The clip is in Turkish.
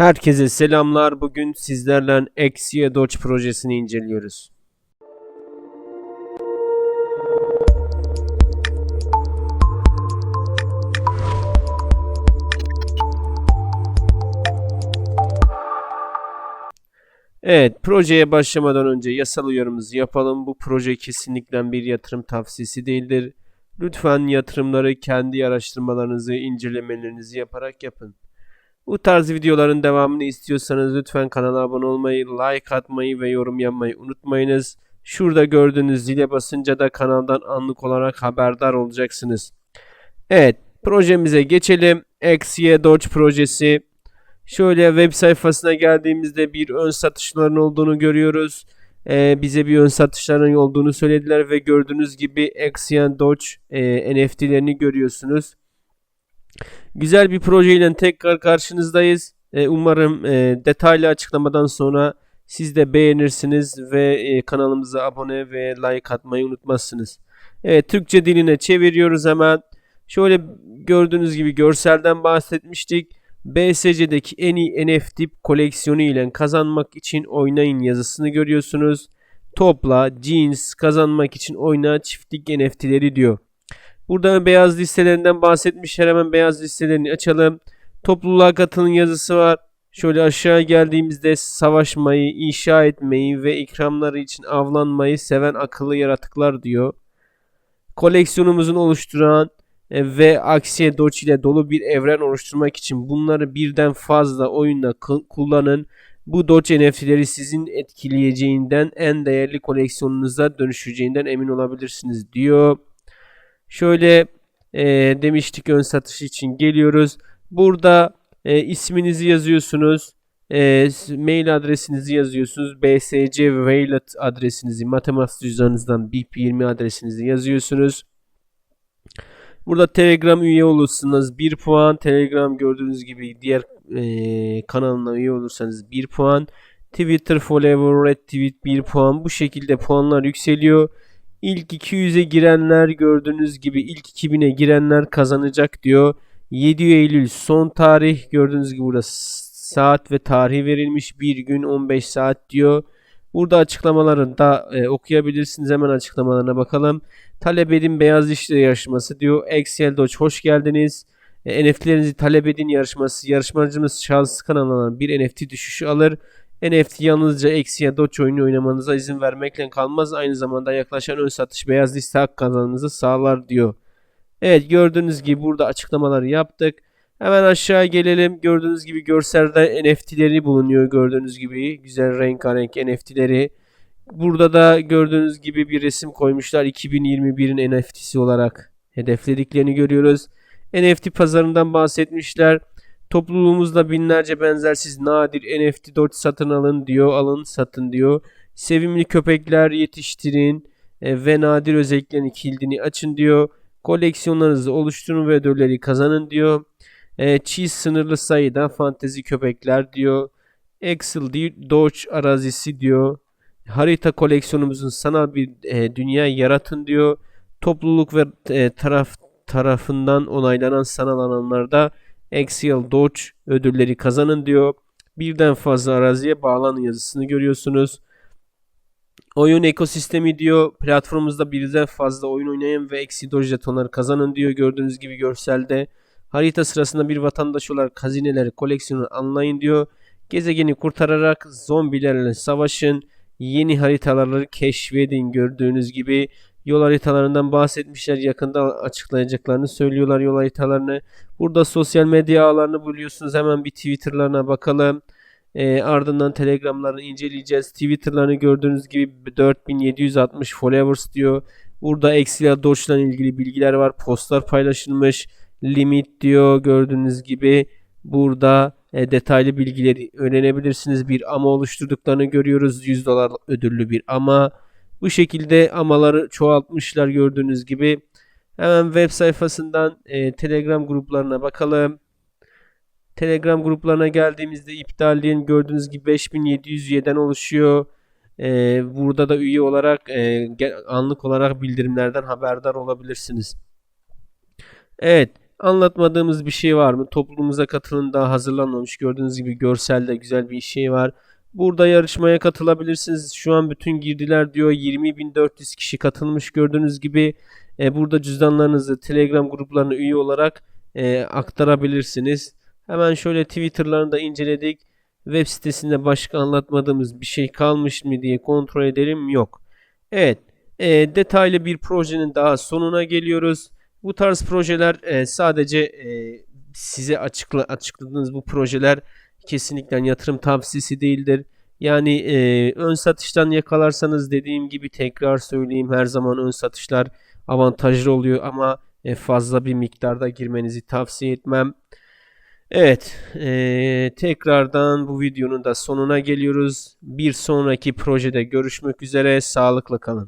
Herkese selamlar. Bugün sizlerle Exia Dodge projesini inceliyoruz. Evet, projeye başlamadan önce yasal uyarımızı yapalım. Bu proje kesinlikle bir yatırım tavsiyesi değildir. Lütfen yatırımları kendi araştırmalarınızı, incelemelerinizi yaparak yapın. Bu tarz videoların devamını istiyorsanız lütfen kanala abone olmayı, like atmayı ve yorum yapmayı unutmayınız. Şurada gördüğünüz zile basınca da kanaldan anlık olarak haberdar olacaksınız. Evet, projemize geçelim. XY Dodge projesi. Şöyle web sayfasına geldiğimizde bir ön satışların olduğunu görüyoruz. Ee, bize bir ön satışların olduğunu söylediler ve gördüğünüz gibi Axian Dodge e, NFT'lerini görüyorsunuz. Güzel bir projeyle tekrar karşınızdayız. E, umarım e, detaylı açıklamadan sonra siz de beğenirsiniz ve e, kanalımıza abone ve like atmayı unutmazsınız. Evet Türkçe diline çeviriyoruz hemen. Şöyle gördüğünüz gibi görselden bahsetmiştik. BSC'deki en iyi NFT koleksiyonu ile kazanmak için oynayın yazısını görüyorsunuz. Topla, jeans kazanmak için oyna çiftlik NFT'leri diyor. Burada beyaz listelerinden bahsetmişler. Hemen beyaz listelerini açalım. Topluluğa katılın yazısı var. Şöyle aşağı geldiğimizde savaşmayı, inşa etmeyi ve ikramları için avlanmayı seven akıllı yaratıklar diyor. Koleksiyonumuzun oluşturan ve aksiye doç ile dolu bir evren oluşturmak için bunları birden fazla oyunda kullanın. Bu Doge NFT'leri sizin etkileyeceğinden en değerli koleksiyonunuza dönüşeceğinden emin olabilirsiniz diyor. Şöyle e, demiştik ön satış için geliyoruz. Burada e, isminizi yazıyorsunuz. E, mail adresinizi yazıyorsunuz. BSC Wallet adresinizi, matematik cüzdanınızdan BIP20 adresinizi yazıyorsunuz. Burada Telegram üye olursanız 1 puan. Telegram gördüğünüz gibi diğer e, kanalına üye olursanız 1 puan. Twitter follower, retweet 1 puan. Bu şekilde puanlar yükseliyor. İlk 200'e girenler gördüğünüz gibi ilk 2000'e girenler kazanacak diyor. 7 Eylül son tarih gördüğünüz gibi burada saat ve tarih verilmiş. Bir gün 15 saat diyor. Burada açıklamaları da e, okuyabilirsiniz. Hemen açıklamalarına bakalım. Talep edin beyaz dişli yarışması diyor. Excel Doç hoş geldiniz. E, NFT'lerinizi talep edin yarışması. Yarışmacımız şahıs kanalından bir NFT düşüşü alır. NFT yalnızca eksi ya doç oyunu oynamanıza izin vermekle kalmaz. Aynı zamanda yaklaşan ön satış beyaz liste hak kazanmanızı sağlar diyor. Evet gördüğünüz gibi burada açıklamaları yaptık. Hemen aşağı gelelim. Gördüğünüz gibi görselde NFT'leri bulunuyor. Gördüğünüz gibi güzel rengarenk NFT'leri. Burada da gördüğünüz gibi bir resim koymuşlar. 2021'in NFT'si olarak hedeflediklerini görüyoruz. NFT pazarından bahsetmişler. Topluluğumuzda binlerce benzersiz nadir NFT Doge satın alın diyor. Alın satın diyor. Sevimli köpekler yetiştirin e, ve nadir özelliklerini kilidini açın diyor. Koleksiyonlarınızı oluşturun ve ödülleri kazanın diyor. E, cheese sınırlı sayıda fantezi köpekler diyor. Excel Doge arazisi diyor. Harita koleksiyonumuzun sanal bir e, dünya yaratın diyor. Topluluk ve e, taraf tarafından onaylanan sanal alanlarda Axial Doge ödülleri kazanın diyor. Birden fazla araziye bağlanın yazısını görüyorsunuz. Oyun ekosistemi diyor. Platformumuzda birden fazla oyun oynayan ve eksi Doge jetonları kazanın diyor. Gördüğünüz gibi görselde. Harita sırasında bir vatandaş olarak hazineleri koleksiyonu anlayın diyor. Gezegeni kurtararak zombilerle savaşın. Yeni haritaları keşfedin gördüğünüz gibi yol haritalarından bahsetmişler. Yakında açıklayacaklarını söylüyorlar yol haritalarını. Burada sosyal medya ağlarını buluyorsunuz. Hemen bir Twitter'larına bakalım. E, ardından Telegram'larını inceleyeceğiz. Twitter'larını gördüğünüz gibi 4760 followers diyor. Burada Exila Doge'la ilgili bilgiler var. Postlar paylaşılmış. Limit diyor gördüğünüz gibi. Burada e, detaylı bilgileri öğrenebilirsiniz. Bir ama oluşturduklarını görüyoruz. 100 dolar ödüllü bir ama. Bu şekilde amaları çoğaltmışlar gördüğünüz gibi. Hemen web sayfasından e, Telegram gruplarına bakalım. Telegram gruplarına geldiğimizde iptal diyen gördüğünüz gibi 5700 üyeden oluşuyor. E, burada da üye olarak e, anlık olarak bildirimlerden haberdar olabilirsiniz. Evet. Anlatmadığımız bir şey var mı? Topluluğumuza katılın daha hazırlanmamış. Gördüğünüz gibi görselde güzel bir şey var. Burada yarışmaya katılabilirsiniz. Şu an bütün girdiler diyor. 20.400 kişi katılmış gördüğünüz gibi. E, burada cüzdanlarınızı Telegram gruplarına üye olarak e, aktarabilirsiniz. Hemen şöyle Twitter'larını da inceledik. Web sitesinde başka anlatmadığımız bir şey kalmış mı diye kontrol edelim. Yok. Evet. e, detaylı bir projenin daha sonuna geliyoruz. Bu tarz projeler e, sadece e, size açıkla, açıkladığınız bu projeler kesinlikle yatırım tavsiyesi değildir. Yani e, ön satıştan yakalarsanız dediğim gibi tekrar söyleyeyim her zaman ön satışlar avantajlı oluyor ama e, fazla bir miktarda girmenizi tavsiye etmem. Evet, e, tekrardan bu videonun da sonuna geliyoruz. Bir sonraki projede görüşmek üzere. Sağlıkla kalın.